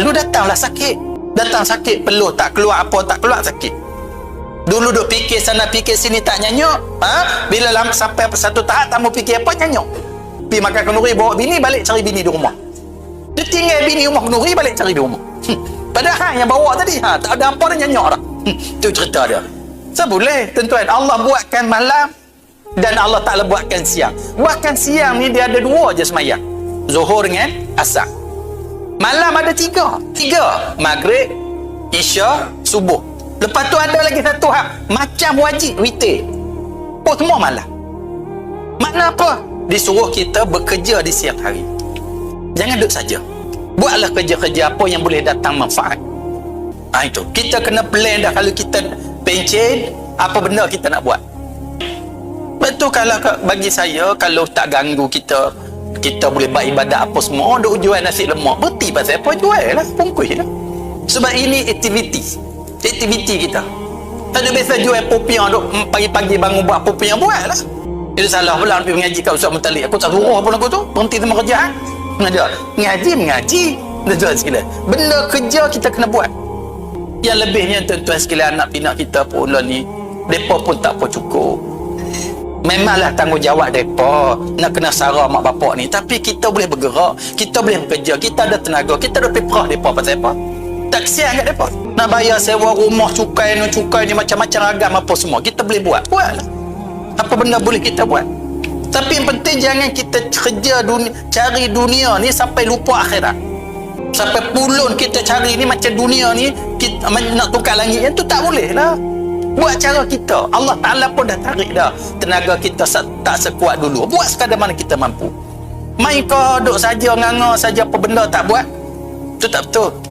Lu datanglah sakit. Datang sakit peluh tak keluar apa tak keluar sakit. Dulu duk fikir sana fikir sini tak nyanyuk. Ha? Bila lam, sampai satu tahap tak mau fikir apa nyanyuk. Pergi makan kenduri bawa bini balik cari bini di rumah. Dia tinggal bini rumah kenduri balik cari di rumah. Hmm. Padahal yang bawa tadi ha, tak ada apa dah nyanyuk dah. Hmm. Tu cerita dia. So boleh tuan-tuan Allah buatkan malam dan Allah Ta'ala buatkan siang. Buatkan siang ni dia ada dua je semayang. Zuhur dengan asar. Malam ada tiga. Tiga. Maghrib, Isya, Subuh. Lepas tu ada lagi satu hak. Macam wajib, witir. Oh, semua malam. Makna apa? Disuruh kita bekerja di siang hari. Jangan duduk saja. Buatlah kerja-kerja apa yang boleh datang manfaat. Ha, itu. Kita kena plan dah kalau kita pencen, apa benda kita nak buat. Betul kalau ka- bagi saya, kalau tak ganggu kita, kita boleh buat ibadat apa semua, oh, duk jual nasi lemak. Berti pasal apa jual lah, pungkuih lah. Sebab ini aktiviti. Aktiviti kita. Tak ada biasa jual popiah duk mm, pagi-pagi bangun buat popiah buat lah. Itu salah pula pergi mengaji kat Ustaz Mutalik. Aku tak suruh apa aku tu. Berhenti sama kerja. Ha? Mengajar. Mengaji, mengaji. Tuan-tuan sekalian. Benda kerja kita kena buat. Yang lebihnya tuan-tuan sekalian anak pinak kita pun lah ni. Mereka pun tak apa cukup. Memanglah tanggungjawab mereka nak kena sarah mak bapak ni. Tapi kita boleh bergerak. Kita boleh bekerja. Kita ada tenaga. Kita ada peperah mereka pasal apa? Tak kesian kat mereka. Nak bayar sewa rumah, cukai ni, cukai ni, macam-macam agam apa semua. Kita boleh buat. Buatlah. Apa benda boleh kita buat. Tapi yang penting jangan kita kerja dunia, cari dunia ni sampai lupa akhirat. Sampai pulun kita cari ni macam dunia ni kita, nak tukar langit yang tu tak boleh lah. Buat cara kita. Allah Ta'ala pun dah tarik dah. Tenaga kita tak sekuat dulu. Buat sekadar mana kita mampu. Main kau duduk saja nganga saja apa benda tak buat. Itu tak betul.